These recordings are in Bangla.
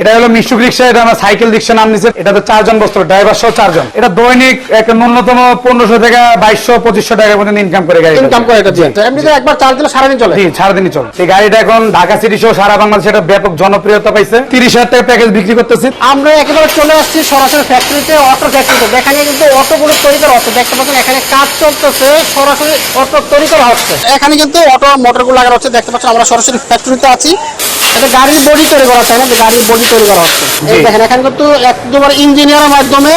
এটা হলো মিশুক রিক্সা এটা আমরা সাইকেল রিক্সা নাম নিচ্ছে এটাতে চারজন বসতো ড্রাইভার সহ চারজন। এটা দৈনিক এক ন্যূনতম পনেরোশো থেকে বাইশশো পঁচিশশো টাকা পর্যন্ত ইনকাম করে গাড়ি ইনকাম করে এটা এমনিতে একবার চার্জ দিলে সারাদিন চলে? জি সারাদিনই চলে। এই গাড়িটা এখন ঢাকা সিটি সহ সারা বাংলাদেশে এটা ব্যাপক জনপ্রিয়তা পাইছে। তিরিশ হাজার টাকা প্যাকেজ বিক্রি করতেছি। আমরা একেবারে চলে আসছি সরাসরি ফ্যাক্টরিতে অটো ফ্যাক্টরিতে যেখানে কিন্তু অটো অটোগুলো তৈরি করা হচ্ছে। দেখতে পাচ্ছেন এখানে কাজ চলতেছে সরাসরি অটো তৈরি করা হচ্ছে। এখানে কিন্তু অটো মোটরগুলো লাগানো হচ্ছে। দেখতে পাচ্ছেন আমরা সরাসরি ফ্যাক্টরিতে আছি। এটা গাড়ির বডি তৈরি করা হচ্ছে না? গাড়ির বডি তৈরি করা হচ্ছে। এই দেখেন এখানে কিন্তু একদমই ইঞ্জিনিয়ারের মাধ্যমে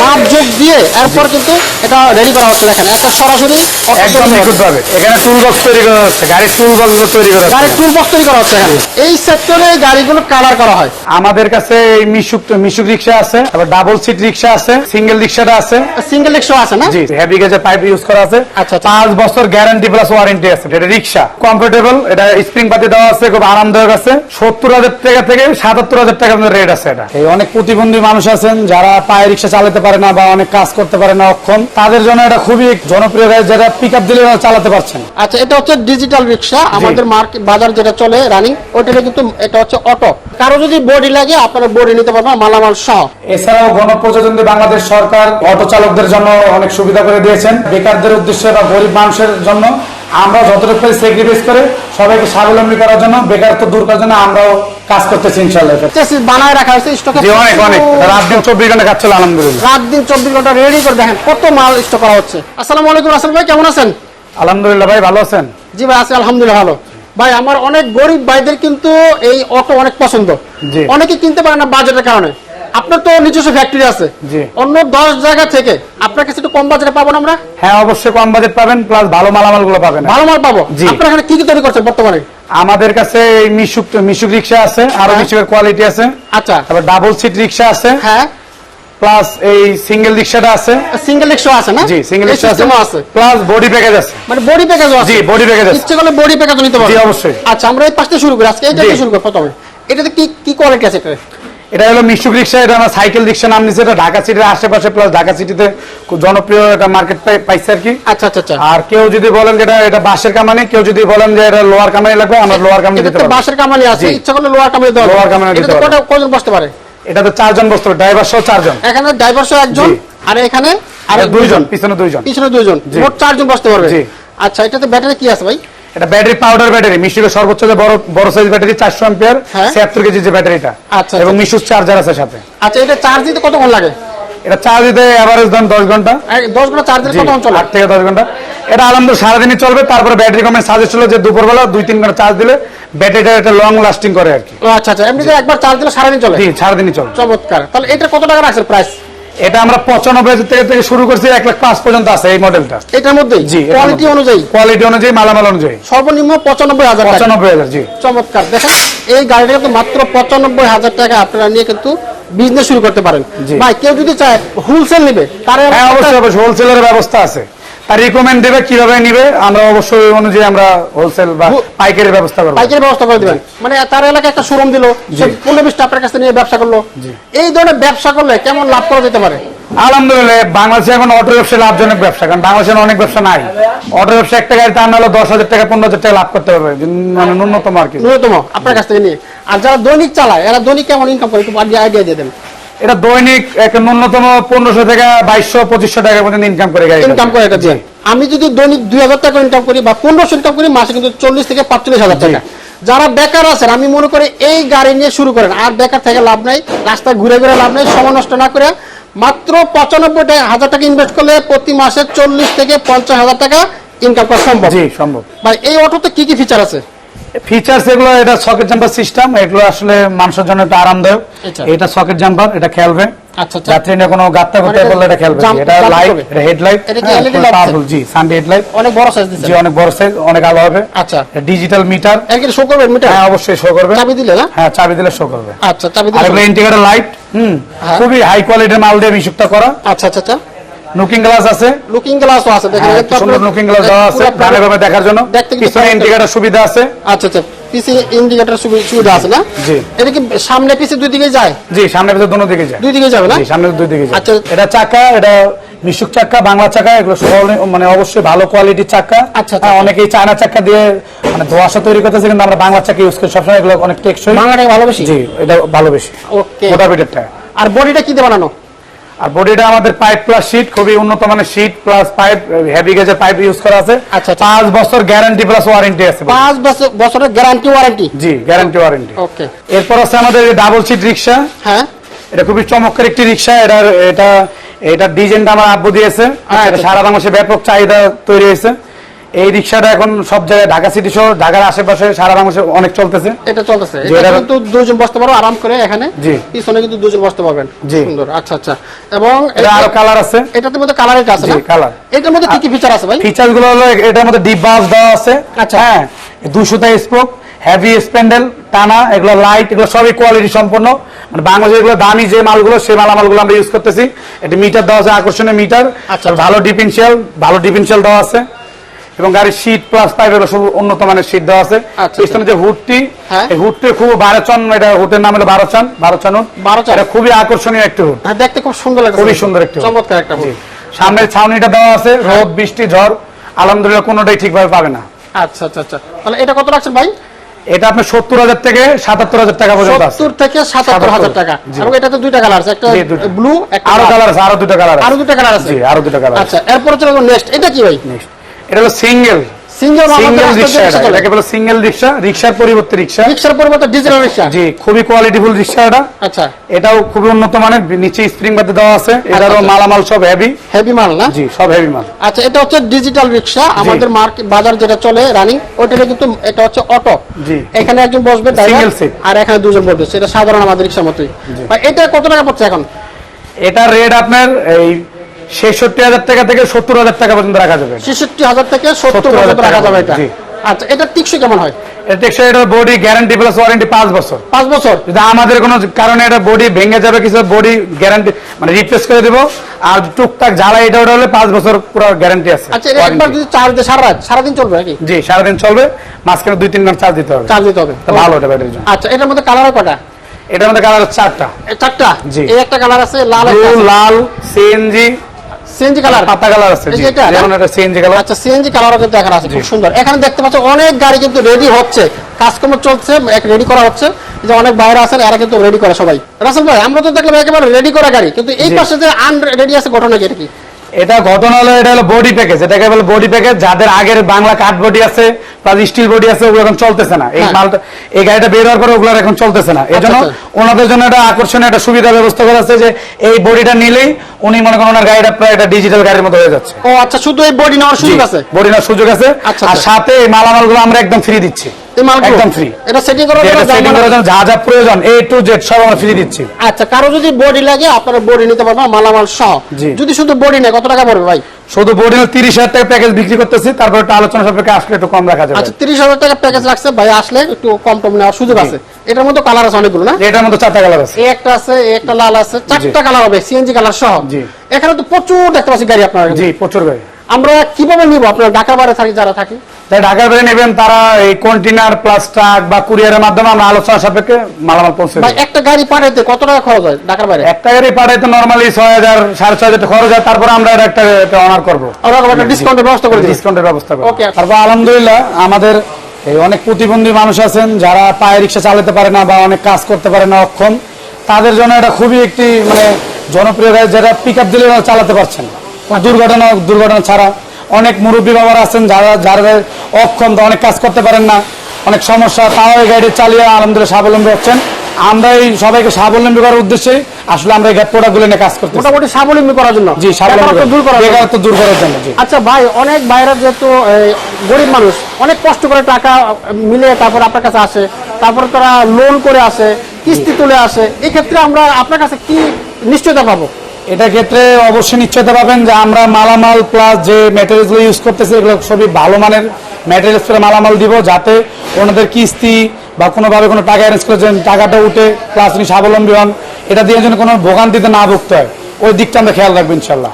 মাপ যোগ দিয়ে এরপর কিন্তু এটা রেডি করা হচ্ছে। দেখেন একটা সরাসরি একদম তৈরি করা নিখুঁত হচ্ছে। ভাবে এখানে টুল বক্স তৈরি করা হচ্ছে গাড়ির টুল বক্স তৈরি করা গাড়ির টুল বক্স তৈরি করা হচ্ছে এখানে। এই সেক্টরে গাড়িগুলো কালার করা হয়। আমাদের কাছে এই মিশুক মিশুক রিক্সা আছে ডাবল সিট রিক্সা আছে সিঙ্গেল রিক্সাটা আছে। সিঙ্গেল রিক্সা আছে না? জি হেভি গেজের পাইপ ইউজ করা আছে। আচ্ছা, আচ্ছা। পাঁচ বছর গ্যারান্টি প্লাস ওয়ারেন্টি আছে। এটা রিক্সা। কমফোর্টেবল এটা স্প্রিং পাতি দেওয়া আছে খুব আরামদায়ক আছে। সত্তর হাজার টাকা থেকে সাতাত্তর হাজার টাকা রেট আছে এটা। এই অনেক প্রতিবন্ধী মানুষ আছেন যারা পায়ে রিক্সা চালাতে পারে না বা অনেক কাজ করতে পারে না অক্ষম তাদের জন্য এটা খুবই জনপ্রিয় গাড়ি যেটা পিক আপ দিলে চালাতে পারছেন। আচ্ছা এটা হচ্ছে ডিজিটাল রিক্সা আমাদের মার্কেট বাজার যেটা চলে রানিং ওইটা কিন্তু এটা হচ্ছে অটো কারও যদি বডি লাগে আপনারা বডি নিতে পারবেন মালামাল সহ। এছাড়াও গণপ্রজাতন্ত্রী বাংলাদেশ সরকার অটো চালকদের জন্য অনেক সুবিধা করে দিয়েছেন। বেকারদের উদ্দেশ্যে বা গরিব মানুষের জন্য আমরা যতটুকু স্যাক্রিফাইস করে সবাইকে স্বাবলম্বী করার জন্য বেকারত্ব দূর করার জন্য আমরাও কাজ করতেছি ইনশাল্লাহ চেসি বানায় রাখা হয়েছে স্টকে জি অনেক অনেক। রাত দিন চব্বিশ ঘণ্টা কাজ চলে আলহামদুলিল্লাহ। রাত দিন চব্বিশ ঘণ্টা রেডি করে দেখেন কত মাল স্টক করা হচ্ছে। আসসালামু আলাইকুম রাসেল ভাই কেমন আছেন? আলহামদুলিল্লাহ ভাই ভালো আছেন? জি ভাই আছি আলহামদুলিল্লাহ ভালো। ভাই আমার অনেক গরিব ভাইদের কিন্তু এই অটো অনেক পছন্দ। জি। অনেকে কিনতে পারে না বাজেটের কারণে। আপনার তো নিজস্ব ফ্যাক্টরি আছে। জি। অন্য দশ জায়গা থেকে আপনার কাছে একটু কম বাজেটে পাবো না আমরা? হ্যাঁ অবশ্যই কম বাজেট পাবেন প্লাস ভালো মালামালগুলো পাবেন। ভালো মাল পাবো। আপনার এখানে কি কি তৈরি করছেন বর্তমানে? আমাদের কাছে এই মিশুক মিশুক রিক্সা আছে আরও হ্যাঁ। মিশুকের কোয়ালিটি আছে। আচ্ছা। তারপর ডাবল সিট রিক্সা আছে। হ্যাঁ। প্লাস এই সিঙ্গেল রিক্সাটা আছে। সিঙ্গেল রিক্সা আছে না? জি সিঙ্গেল রিক্সা আছে। আছে। প্লাস বডি প্যাকেজ আছে। মানে বডি প্যাকেজও আছে। জি বডি প্যাকেজ আছে। ইচ্ছে করলে বডি প্যাকেজও নিতে পারবেন জি, অবশ্যই। আচ্ছা আমরা এই পাশটা শুরু করি। আজকে এইটা শুরু করি প্রথমে। এটাতে কি কি কোয়ালিটি আছে এটা এটা হলো মিশুক রিক্সা এটা আমরা সাইকেল রিক্সা নাম নিচ্ছে এটা ঢাকা সিটির আশেপাশে প্লাস ঢাকা সিটিতে খুব জনপ্রিয় একটা মার্কেট পাইছে আর কি। আচ্ছা আচ্ছা আচ্ছা। আর কেউ যদি বলেন যে এটা এটা বাঁশের কামানি কেউ যদি বলেন যে এটা লোয়ার কামানি লাগবে আমরা লোয়ার কামানি এটা দিতে তো পারব। বাসের কামানি আছে ইচ্ছা করলে লোয়ার কামানি দেওয়া লোয়ার কামানি দিতে পারব। কটা কজন বসতে পারে? এটাতে চারজন বসতে ড্রাইভার সহ চারজন। এখানে ড্রাইভার সহ একজন আর এখানে আর দুইজন পিছনে দুইজন। পিছনে দুইজন মোট চারজন বসতে পারবে। জি। আচ্ছা এটাতে ব্যাটারি কি আছে ভাই? এটা ব্যাটারি পাউডার ব্যাটারি মিশুকের সর্বোচ্চ যে বড় বড় সাইজ ব্যাটারি চারশো অ্যাম্পিয়ার হ্যাঁ। ছিয়াত্তর কেজি যে ব্যাটারিটা। আচ্ছা, এবং আচ্ছা। মিশুক চার্জার আছে সাথে। আচ্ছা এটা চার্জ দিতে কতক্ষণ লাগে? এটা চার্জ দিতে অ্যাভারেজ দেন দশ ঘণ্টা। এক- দশ ঘণ্টা চার্জ দিতে কতক্ষণ চলে? আট থেকে দশ ঘণ্টা। এটা আলহামদুলিল্লাহ সারাদিনই চলবে। তারপরে ব্যাটারি কমে সাজেস্ট হলো যে দুপুরবেলা দুই তিন ঘণ্টা চার্জ দিলে ব্যাটারিটা একটা লং লাস্টিং করে আর কি। ও, আচ্ছা আচ্ছা। এমনিতে একবার চার্জ দিলে সারাদিন চলে? জি সারাদিনই চলবে। চমৎকার। তাহলে এটা কত টাকা রাখছে প্রাইস এটা আমরা পঁচানব্বই হাজার থেকে শুরু করছি এক লাখ পাঁচ পর্যন্ত আছে এই মডেলটা এটার মধ্যে জি কোয়ালিটি অনুযায়ী। কোয়ালিটি অনুযায়ী মালামাল অনুযায়ী। সর্বনিম্ন পঁচানব্বই হাজার পঁচানব্বই হাজার জি। চমৎকার। দেখেন এই গাড়িটা কিন্তু মাত্র পঁচানব্বই হাজার টাকা আপনারা নিয়ে কিন্তু বিজনেস শুরু করতে পারেন। ভাই কেউ যদি চায় হোলসেল নেবে তার হ্যাঁ অবশ্যই হোলসেলের ব্যবস্থা আছে। রিকমেন্ড দেবে কীভাবে নিবে আমরা অবশ্যই অনুযায়ী আমরা হোলসেল বা পাইকারি ব্যবস্থা করব। পাইকারি ব্যবস্থা করে দিবেন। মানে তার এলাকায় একটা শোরুম দিল সে পনেরো বিশটা আপনার কাছে নিয়ে ব্যবসা করল। এই ধরনের ব্যবসা করলে কেমন লাভ করা যেতে পারে? আলহামদুলিল্লাহ বাংলাদেশে এখন অটো ব্যবসা লাভজনক ব্যবসা কারণ বাংলাদেশে অনেক ব্যবসা নাই। অটো ব্যবসা একটা আনা হলো দশ হাজার টাকা পনেরো হাজার টাকা লাভ করতে পারবে মানে ন্যূনতম আর কি। ন্যূনতম আপনার কাছ থেকে নিয়ে। আর যারা দৈনিক চালায় এরা দৈনিক কেমন ইনকাম করে একটু আইডিয়া দিয়ে দেন। এটা দৈনিক ন্যূনতম পনেরোশো থেকে বাইশশো পঁচিশশো টাকা পর্যন্ত ইনকাম করে গাড়ি ইনকাম করে এটা আমি যদি দৈনিক দুই হাজার টাকা ইনকাম করি বা পনেরোশো ইনকাম করি মাসে কিন্তু চল্লিশ থেকে পাঁচচল্লিশ হাজার টাকা। যারা বেকার আছেন আমি মনে করি এই গাড়ি নিয়ে শুরু করেন। আর বেকার থেকে লাভ নাই রাস্তায় ঘুরে ঘুরে লাভ নাই সময় নষ্ট না করে মাত্র পঁচানব্বই হাজার টাকা ইনভেস্ট করলে প্রতি মাসে চল্লিশ থেকে পঞ্চাশ হাজার টাকা ইনকাম করা সম্ভব। সম্ভব। ভাই এই অটোতে কি কি ফিচার আছে? ফিচার্স এগুলো এটা সকেট জাম্পার সিস্টেম এগুলো আসলে মানুষের জন্য একটু আরামদায়ক। এটা। সকেট জাম্পার এটা খেলবে। আচ্ছা আচ্ছা। যাত্রী নিয়ে কোনো গাত্তা করতে বললে এটা খেলবে। এটা লাইট এটা হেডলাইট এটা কি LED light? পাওয়ারফুল জি সানডে হেডলাইট অনেক বড় সাইজ দিচ্ছে জি অনেক বড় সাইজ অনেক আলো হবে। আচ্ছা। ডিজিটাল মিটার শো করবে মিটার হ্যাঁ অবশ্যই শো করবে। চাবি দিলে না? হ্যাঁ চাবি দিলে শো করবে। আচ্ছা চাবি দিলে ইন্টিগ্রেটেড লাইট হুম। হ্যাঁ। খুবই হাই কোয়ালিটির মাল দিয়ে মিশুকটা করা। আচ্ছা আচ্ছা আচ্ছা। লুকিং গ্লাস আছে? লুকিং গ্লাসও আছে দেখেন হ্যাঁ, তো সুন্দর লুকিং গ্লাস দেওয়া আছে দেখার জন্য। পিছনে ইন্ডিকেটর সুবিধা আছে। আচ্ছা আচ্ছা পিসি ইন্ডিকেটর সুবিধা আছে না? জি। এটা কি সামনে পিছে দুই দিকে যায়? জি সামনে পিছনে দুনো দিকে যায়। দুই দিকে যাবে না? জি সামনে দুই দিকে যায়। আচ্ছা। এটা চাকা এটা মিশুক চাক্কা বাংলা চাকা এগুলো মানে অবশ্যই ভালো কোয়ালিটির চাক্কা আচ্ছা, আচ্ছা। হ্যাঁ, অনেকেই চায়না চাক্কা দিয়ে মানে ধোয়াশা তৈরি করতেছে কিন্তু আমরা বাংলা চাক্কা ইউজ করি সবসময় এগুলো অনেক টেকসই। বাংলাটাকে ভালোবেসি জি এটা ভালো বেশি। ওকে। মোটা আর বডিটা কি দিয়ে বানানো? আর বডিটা আমাদের পাইপ প্লাস শীট খুবই উন্নত মানের শীট প্লাস পাইপ হেভি গেজের পাইপ ইউজ করা আছে। আচ্ছা, আচ্ছা। পাঁচ বছর গ্যারান্টি প্লাস ওয়ারেন্টি আছে পাঁচ বছর বছরের গ্যারান্টি ওয়ারেন্টি জি গ্যারান্টি ওয়ারেন্টি ওকে এরপর আছে আমাদের ডাবল সিট রিক্সা হ্যাঁ। এটা খুবই চমৎকার একটি রিক্সা এটার এটা এটা ডিজাইনটা আমার আব্বু দিয়েছে। এটা আচ্ছা। সারা বাংলাদেশে ব্যাপক চাহিদা তৈরি হয়েছে। এই রিক্সাটা এখন সব জায়গায় ঢাকা সিটি সহ ঢাকার আশেপাশে সারা বাংলাদেশে অনেক চলতেছে। এটা চলতেছে। এটা কিন্তু দুজন বসতে পারো আরাম করে এখানে। জি। পিছনে কিন্তু দুজন বসতে পারবেন। জি। সুন্দর। আচ্ছা আচ্ছা। এবং এটা আরও কালার আছে। এটাতে মধ্যে কালার এটা আছে জি, colour। এটার মধ্যে কি কি ফিচার আছে ভাই? ফিচারগুলো হলো এটার মধ্যে ডিপ বাস দেওয়া আছে। আচ্ছা। হ্যাঁ দুশোটা স্পোক হেভি স্প্যান্ডেল টানা এগুলো লাইট এগুলো সবই কোয়ালিটি সম্পন্ন। মানে বাংলাদেশের এগুলো দামি যে মালগুলো সেই মালামালগুলো আমরা ইউজ করতেছি। এটা মিটার দেওয়া আছে আকর্ষণীয় মিটার আচ্ছা। ভালো ডিফেন্সিয়াল ভালো ডিফেন্সিয়াল দেওয়া আছে। এবং গাড়ির শীট প্লাস পাইপ এগুলো সব উন্নত মানের শীট দেওয়া আছে। আচ্ছা। পিছনে যে হুডটি হ্যাঁ। এই হুডটি খুব বারোচন এটা হুডের নাম হলো বারোচন বারোচন এটা খুবই আকর্ষণীয় একটি হুড হ্যাঁ দেখতে খুব সুন্দর লাগছে খুবই সুন্দর একটি চমৎকার একটা। হুড। সামনের ছাউনিটা দেওয়া আছে রোদ বৃষ্টি ঝড় আলহামদুলিল্লাহ কোনোটাই ঠিকভাবে পাবে না। আচ্ছা আচ্ছা আচ্ছা। তাহলে এটা কত রাখছেন ভাই? এটা আপনার সত্তর হাজার থেকে সাতাত্তর হাজার টাকা পর্যন্ত সত্তর থেকে সাতাত্তর হাজার টাকা। এবং এটাতে দুইটা কালার আছে একটা ব্লু একটা আরও কালার আছে আরও দুটো কালার আরও আছে দুটো কালার আছে আরও দুটো কালার আছে। আচ্ছা এরপর চলে নেক্সট এটা কি ভাই? Next. এটা হলো সিঙ্গেল। সিঙ্গেল সিঙ্গেল রিক্সা এটাকে বলে সিঙ্গেল রিক্সা রিক্সার পরিবর্তে রিক্সা। রিক্সার পরিবর্তে ডিজিটাল রিক্সা। জি খুবই কোয়ালিটিফুল রিক্সা এটা। আচ্ছা। এটাও খুবই উন্নত মানের নিচে স্প্রিং বাদে দেওয়া আছে। এটারও আচ্ছা। মালামাল সব হেভি হেভি মাল না? জি সব হেভি মাল। আচ্ছা এটা হচ্ছে ডিজিটাল রিক্সা। আমাদের মার্কেট বাজার যেটা চলে রানিং কিন্তু এটা হচ্ছে অটো জি। এখানে একজন বসবে আর এখানে দুজন বসবে। সেটা সাধারণ আমাদের রিক্সার মতোই। এটা কত টাকা পড়ছে এখন? এটা রেট আপনার এই ছেষট্টি হাজার টাকা থেকে সত্তর হাজার টাকা পর্যন্ত রাখা যাবে ছেষট্টি হাজার থেকে সত্তর 70,000 পর্যন্ত রাখা যাবে এটা। আচ্ছা এটা টিকসই কেমন হয়? এটা টেকসই বডি গ্যারান্টি প্লাস ওয়ারেন্টি পাঁচ বছর। পাঁচ বছর? যদি আমাদের কোনো কারণে এটা বডি ভেঙে যাবে কিছু বডি গ্যারান্টি মানে রিপ্লেস করে দেবো আর টুকটাক জ্বালা এটা ওটা হলে পাঁচ বছর পুরো গ্যারান্টি আছে আচ্ছা একবার যদি চার্জ দেয় সারা রাত? সারাদিন চলবে নাকি? জি সারাদিন চলবে মাঝখানে দুই তিন ঘণ্টা চার্জ দিতে হবে। চার্জ দিতে হবে। ভালো ব্যাটারির আচ্ছা এটার মধ্যে কালার কটা এটার মধ্যে কালার চারটা। চারটা? জি। এই একটা কালার আছে লাল লাল সিএনজি সিএনজি কালার পাতা কালার আছে এই জি। যে এটা, যেমন এটা সিএনজি কালার আচ্ছা সিএনজি কালারও কিন্তু এখানে আছে খুব সুন্দর। এখানে দেখতে পাচ্ছ অনেক গাড়ি কিন্তু রেডি হচ্ছে। কাজকর্ম চলছে রেডি করা হচ্ছে। যে অনেক বাইরে আছেন এরা কিন্তু রেডি করে সবাই। রাসেল ভাই আমরা তো দেখলাম একেবারে রেডি করা গাড়ি কিন্তু এই। পাশে যে আনরেডি আছে ঘটনা কি এটা কি? এটা ঘটনা হলো এটা হলো বডি প্যাকেজ এটাকে বলে বডি প্যাকেজ যাদের আগের বাংলা কাঠ বডি আছে প্লাস স্টিল বডি আছে ওগুলো এখন চলতেছে না। এই হ্যাঁ। মালটা এই গাড়িটা বের হওয়ার পরে ওগুলো এখন চলতেছে না। এই জন্য আচ্ছা। ওনাদের জন্য একটা আকর্ষণীয় একটা সুবিধা ব্যবস্থা করা আছে যে এই বডিটা নিলেই উনি মনে করেন ওনার গাড়িটা প্রায় একটা ডিজিটাল গাড়ির মতো হয়ে যাচ্ছে। ও আচ্ছা শুধু এই বডি নেওয়ার সুযোগ আছে? বডি নেওয়ার সুযোগ আছে। আচ্ছা, আর আচ্ছা। সাথে এই মালামালগুলো আমরা একদম ফ্রি দিচ্ছি। এই মালগুলো? একদম ফ্রি এটা সেটিং করার জন্য সেটিং করার জন্য যা যা প্রয়োজন এ টু জেড সব আমরা ফ্রি দিচ্ছি। আচ্ছা কারও যদি বডি লাগে আপনারা বডি নিতে পারবেন মালামাল সহ। যদি শুধু বডি নেয় কত টাকা পড়বে ভাই? শুধু বডি তিরিশ হাজার টাকা প্যাকেজ বিক্রি করতেছি তারপর একটা আলোচনা সাপেক্ষে আসলে একটু কম রাখা যাবে। আচ্ছা তিরিশ হাজার টাকা প্যাকেজ রাখছে ভাই আসলে একটু কম টম নেওয়ার সুযোগ আছে। এটার মধ্যে কালার আছে অনেকগুলো না? এটার মধ্যে চারটা কালার আছে। একটা আছে একটা লাল আছে চারটা কালার হবে সিএনজি কালার সহ। জি। এখানে তো প্রচুর দেখতে পাচ্ছি গাড়ি আপনার। জি প্রচুর গাড়ি। আমরা কীভাবে নিব? আপনার ঢাকা বাইরে থাকি যারা থাকি। তাই ঢাকার বাইরে নেবেন তারা এই কন্টেনার প্লাস ট্রাক বা কুরিয়ারের মাধ্যমে আমরা আলোচনা সাপেক্ষে মালামাল পৌঁছে ভাই একটা গাড়ি পাঠাইতে কত টাকা খরচ হয় ঢাকার বাইরে? একটা গাড়ি পাঠাইতে নর্মালি ছয় হাজার সাড়ে ছয় হাজার খরচ হয় তারপর আমরা একটা অনার করব। একটা ডিসকাউন্টের ব্যবস্থা করে ডিসকাউন্টের ব্যবস্থা করব। তারপর আলহামদুলিল্লাহ আমাদের এই অনেক প্রতিবন্ধী মানুষ আছেন যারা পায়ে রিক্সা চালাতে পারে না বা অনেক কাজ করতে পারে না অক্ষম তাদের জন্য এটা খুবই একটি মানে জনপ্রিয় যেটা পিক আপ দিলে চালাতে পারছেন দুর্ঘটনা দুর্ঘটনা ছাড়া অনেক মুরব্বী বাবারা আছেন যারা যারা অক্ষম অনেক কাজ করতে পারেন না অনেক সমস্যা তাও এই গাড়ি চালিয়ে আলহামদুলিল্লাহ স্বাবলম্বী হচ্ছেন। আমরা এই সবাইকে স্বাবলম্বী করার উদ্দেশ্যে আসলে আমরা এই প্রোডাক্টগুলো নিয়ে কাজ করতে মোটামুটি স্বাবলম্বী করার জন্য? জি স্বাবলম্বী দূর করার জন্য। বেকারত্ব দূর করার জন্য জি। আচ্ছা ভাই অনেক বাইরে যেহেতু গরিব মানুষ অনেক কষ্ট করে টাকা মিলে তারপর আপনার কাছে আসে তারপর তারা লোন করে আসে কিস্তি তুলে আসে এক্ষেত্রে আমরা আপনার কাছে কি নিশ্চয়তা পাবো? এটা ক্ষেত্রে অবশ্যই নিশ্চয়তা পাবেন যে আমরা মালামাল প্লাস যে ম্যাটেরিয়ালসগুলো ইউজ করতেছি এগুলো সবই ভালো মানের ম্যাটেরিয়ালস করে মালামাল দিব যাতে ওনাদের কিস্তি বা কোনোভাবে কোনো টাকা অ্যারেঞ্জ করে যেন টাকাটা উঠে প্লাস উনি স্বাবলম্বী হন। এটা দিয়ে যেন কোনো ভোগান্তিতে না ভুগতে হয়। ওই দিকটা আমরা খেয়াল রাখব ইনশাল্লাহ.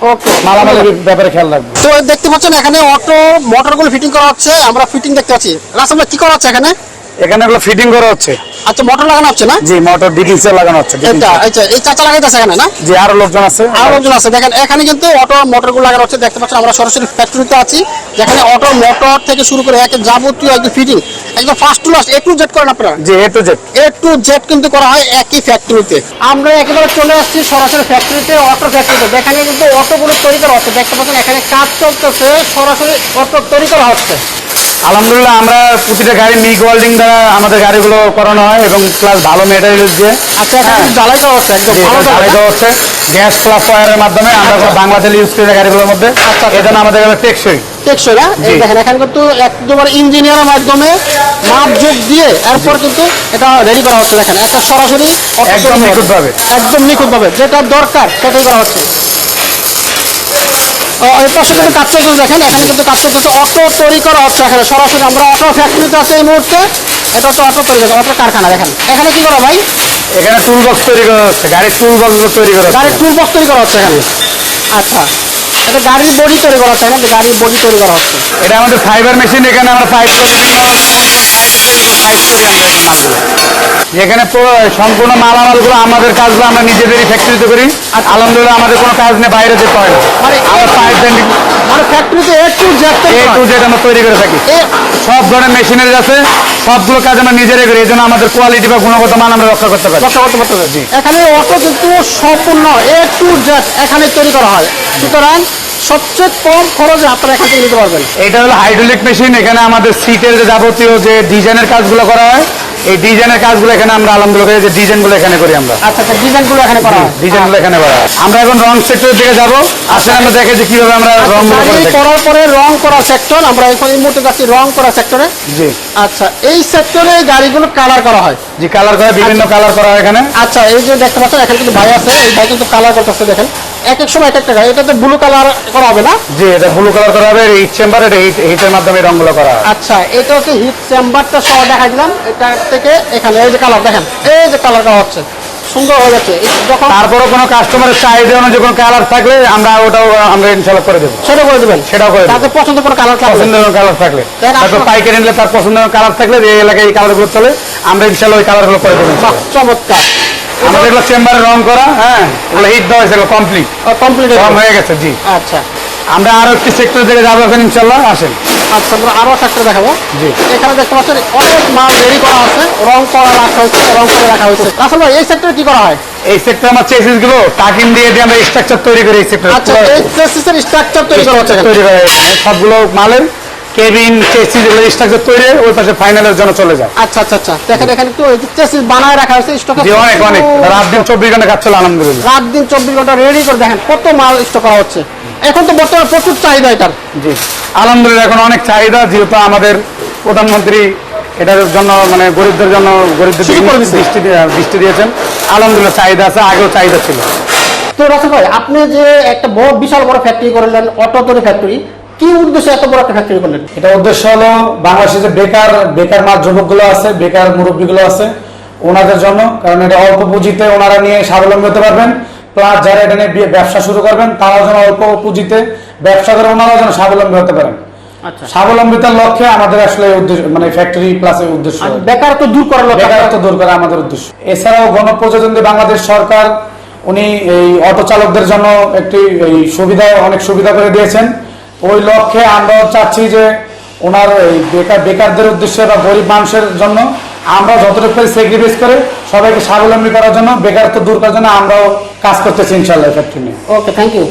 মালামালের ব্যাপারে খেয়াল রাখব। তো দেখতে পাচ্ছেন এখানে অটো মোটরগুলো ফিটিং করা হচ্ছে আমরা ফিটিং দেখতে পাচ্ছি। ভাই কি করা হচ্ছে এখানে? এখানে এগুলো ফিটিং করা হচ্ছে। আচ্ছা মোটর লাগানো হচ্ছে না? জি মোটর ডিপিসে লাগানো হচ্ছে এটা আচ্ছা এই চাচা লাগাইতেছে এখানে না? জি আরও লোকজন আছে। আরও লোকজন আছে। দেখেন এখানে কিন্তু অটো মোটরগুলো লাগানো হচ্ছে। দেখতে পাচ্ছেন আমরা সরাসরি ফ্যাক্টরিতে আছি। যেখানে অটো মোটর থেকে শুরু করে একে যাবতীয় একদম ফিটিং একদম first to last A to Z করেন আপনারা? জি A to Z A to Z কিন্তু করা হয় একই ফ্যাক্টরিতে আমরা একেবারে চলে আসছি সরাসরি ফ্যাক্টরিতে অটো ফ্যাক্টরিতে যেখানে কিন্তু অটোগুলো তৈরি করা হচ্ছে। দেখতে পাচ্ছেন এখানে কাজ চলতেছে সরাসরি অটো তৈরি করা হচ্ছে। আলহামদুলিল্লাহ আমরা প্রতিটা গাড়ি মিগ ওয়েল্ডিং দ্বারা আমাদের গাড়িগুলো করানো হয় এবং প্লাস ভালো মেটেরিয়াল দিয়ে। আচ্ছা জ্বালাই করা হচ্ছে একদম জ্বালাই দেওয়া হচ্ছে। গ্যাস প্লাস ফায়ারের মাধ্যমে আমরা কোনো বাংলা তেল ইউজ করি গাড়িগুলোর মধ্যে। আচ্ছা। এই আমাদের গাড়ি টেকসই। টেকসই না? এই জি। দেখেন এখানে কিন্তু একদম ইঞ্জিনিয়ারের মাধ্যমে মাপ যোগ দিয়ে এরপর কিন্তু এটা রেডি করা হচ্ছে দেখেন। একটা সরাসরি একদম। নিখুঁতভাবে। একদম নিখুঁতভাবে যেটা দরকার সেটাই করা হচ্ছে। ও, পাশে কিন্তু চলছে দেখেন এখানে কিন্তু কাজ চলতেছে অটো তৈরি করা হচ্ছে এখানে সরাসরি আমরা অটো ফ্যাক্টরিতে আছে এই মুহূর্তে। এটা হচ্ছে অটো তৈরি করা অটো কারখানা দেখেন। এখানে কি করা ভাই? এখানে টুল বক্স তৈরি করা হচ্ছে গাড়ির টুল বক্স তৈরি করা হচ্ছে। গাড়ির টুল বক্স তৈরি করা হচ্ছে এখানে। আচ্ছা এটা গাড়ির বডি তৈরি করা হচ্ছে এখানে গাড়ির বডি তৈরি করা হচ্ছে। এটা আমাদের ফাইবার মেশিন এখানে আমরা পাইপ যেখানে সম্পূর্ণ মালামালগুলো আমাদের কাজগুলো আমরা নিজেদেরই ফ্যাক্টরিতে করি। আলহামদুলিল্লাহ আমাদের কোনো কাজ নেই বাইরে যেতে হয় না। মানে আমরা পাইপ ব্যান্ডিং মানে ফ্যাক্টরিতে A to Z A to Z আমরা তৈরি করে থাকি। সব ধরনের মেশিনারি আছে সবগুলো কাজ আমরা নিজেরাই করি। এই জন্য আমাদের কোয়ালিটি বা গুণগত মান আমরা রক্ষা করতে পারি। এখানে অটো কিন্তু সম্পূর্ণ এ টু জেড এখানে তৈরি করা হয়। সুতরাং সবচেয়ে কম খরচে আপনারা এখান থেকে নিতে পারবেন। এটা হলো হাইড্রোলিক মেশিন এখানে আমাদের সিটের যে যাবতীয় যে ডিজাইনের কাজগুলো করা হয় এই ডিজাইনের কাজগুলো এখানে আমরা আলহামদুলিল্লাহ যে ডিজাইনগুলো এখানে করি আমরা। আচ্ছা আচ্ছা ডিজাইনগুলো এখানে করা হয়। ডিজাইনগুলো এখানে করা হয়। আমরা এখন রং সেক্টরের দিকে যাব। আসলে আমরা দেখে যে কীভাবে আমরা গাড়ি থাকি। করার পরে রং করা সেক্টর আমরা এখন এই মুহূর্তে যাচ্ছি রং করা সেক্টরে জি। আচ্ছা এই সেক্টরে গাড়িগুলো কালার করা হয়। জি কালার করা বিভিন্ন কালার করা হয় এখানে। আচ্ছা এই যে দেখতে পাচ্ছেন এখানে কিন্তু ভাই আছে এই ভাই কিন্তু কালার করতেছে দেখেন। এক এক সময় এক একটা গাড়ি এটাতে ব্লু কালার করা হবে না? জি এটা ব্লু কালার করা হবে হিট চেম্বার এটা হিট হিটের মাধ্যমে এই রংগুলো করা আচ্ছা এটা হচ্ছে হিট চেম্বারটা সহ দেখা দিলাম? এটা থেকে এখানে এই যে কালার দেখেন এই যে কালার করা হচ্ছে। সুন্দর হয়ে যাচ্ছে যখন তারপরে কোনো কাস্টমারের চাহিদা অনুযায়ী কোনো কালার থাকলে আমরা ওটাও আমরা ইনশাল্লাহ করে দেবো। সেটা করে দেবেন? সেটাও করে তাতে পছন্দ কোনো কালার থাকবে পছন্দের কালার থাকলে। তারপর পাইকারি নিলে তার পছন্দের কালার থাকলে এই এলাকায় এই কালারগুলো চলে আমরা ইনশাল্লাহ ওই কালারগুলো করে দেবো। চমৎকার। আমাদের এগুলো চেম্বারে রং করা হ্যাঁ। এগুলো হিট দেওয়া হয়েছে কমপ্লিট কমপ্লিট হয়ে গেছে। জি। আচ্ছা। আমরা আরও একটি সেক্টর থেকে যাব এখন ইনশাল্লাহ আসেন। আচ্ছা আমরা আরও সেক্টর দেখাবো। জি। এখানে দেখতে পাচ্ছেন অনেক মাল রেডি করা আছে। রং করা রাখা হয়েছে রং করে রাখা হয়েছে। আসলে এই সেক্টরে কি করা হয়? এই সেক্টর আমার চেসিসগুলো টাকিং দিয়ে দিয়ে আমরা স্ট্রাকচার তৈরি করি এই সেক্টর আচ্ছা এই চেসিসের স্ট্রাকচার তৈরি করা হচ্ছে তৈরি করে সবগুলো মালের। কেবিন চেসিস এগুলো স্ট্রাকচার তৈরি ওই পাশে ফাইনালের জন্য চলে যায় আচ্ছা আচ্ছা আচ্ছা। দেখেন এখানে একটু চেসিস বানায় রাখা হয়েছে স্টক জি অনেক অনেক। রাত দিন চব্বিশ ঘণ্টা কাজ চলে আলহামদুলিল্লাহ। রাত দিন চব্বিশ ঘণ্টা রেডি করে দেখেন কত মাল স্টক করা হচ্ছে। এখন তো বর্তমানে প্রচুর চাহিদা এটার। জি। আলহামদুলিল্লাহ এখন অনেক চাহিদা যেহেতু আমাদের প্রধানমন্ত্রী এটার জন্য মানে গরিবদের জন্য গরিবদের। দৃষ্টি দৃষ্টি দিয়েছেন। আলহামদুলিল্লাহ চাহিদা আছে আগেও চাহিদা ছিল। তো রাসেল ভাই আপনি যে একটা বড় বিশাল বড় ফ্যাক্টরি করলেন অটো তৈরি ফ্যাক্টরি কি উদ্দেশ্যে এত বড় একটা ফ্যাক্টরি করলেন? এটা উদ্দেশ্য হলো বাংলাদেশে যে বেকার বেকার মা যুবকগুলো আছে বেকার মুরব্বীগুলো আছে ওনাদের জন্য কারণ এটা অল্প পুঁজিতে ওনারা নিয়ে স্বাবলম্বী হতে পারবেন প্লাস যারা এটা নিয়ে ব্যবসা শুরু করবেন তারাও যেন অল্প পুঁজিতে ব্যবসা করে ওনারাও যেন স্বাবলম্বী হতে পারেন। আচ্ছা। স্বাবলম্বিতার লক্ষ্যে আমাদের আসলে উদ্দেশ্য মানে ফ্যাক্টরি প্লাস এই উদ্দেশ্য। বেকারত্ব দূর করার লক্ষ্যে। বেকারত্ব দূর করা আমাদের উদ্দেশ্য। এছাড়াও গণপ্রজাতন্ত্রী বাংলাদেশ সরকার উনি এই অটো চালকদের জন্য একটি এই সুবিধা অনেক সুবিধা করে দিয়েছেন। ওই লক্ষ্যে আমরাও চাচ্ছি যে ওনার এই বেকার বেকারদের উদ্দেশ্যে বা গরিব মানুষের জন্য আমরা যতটুকু স্যাক্রিফাইস করে সবাইকে স্বাবলম্বী করার জন্য, বেকারত্ব দূর করার জন্য আমরাও কাজ করতেছি ইনশাল্লাহ ফ্যাক্টরি নিয়ে ওকে থ্যাংক ইউ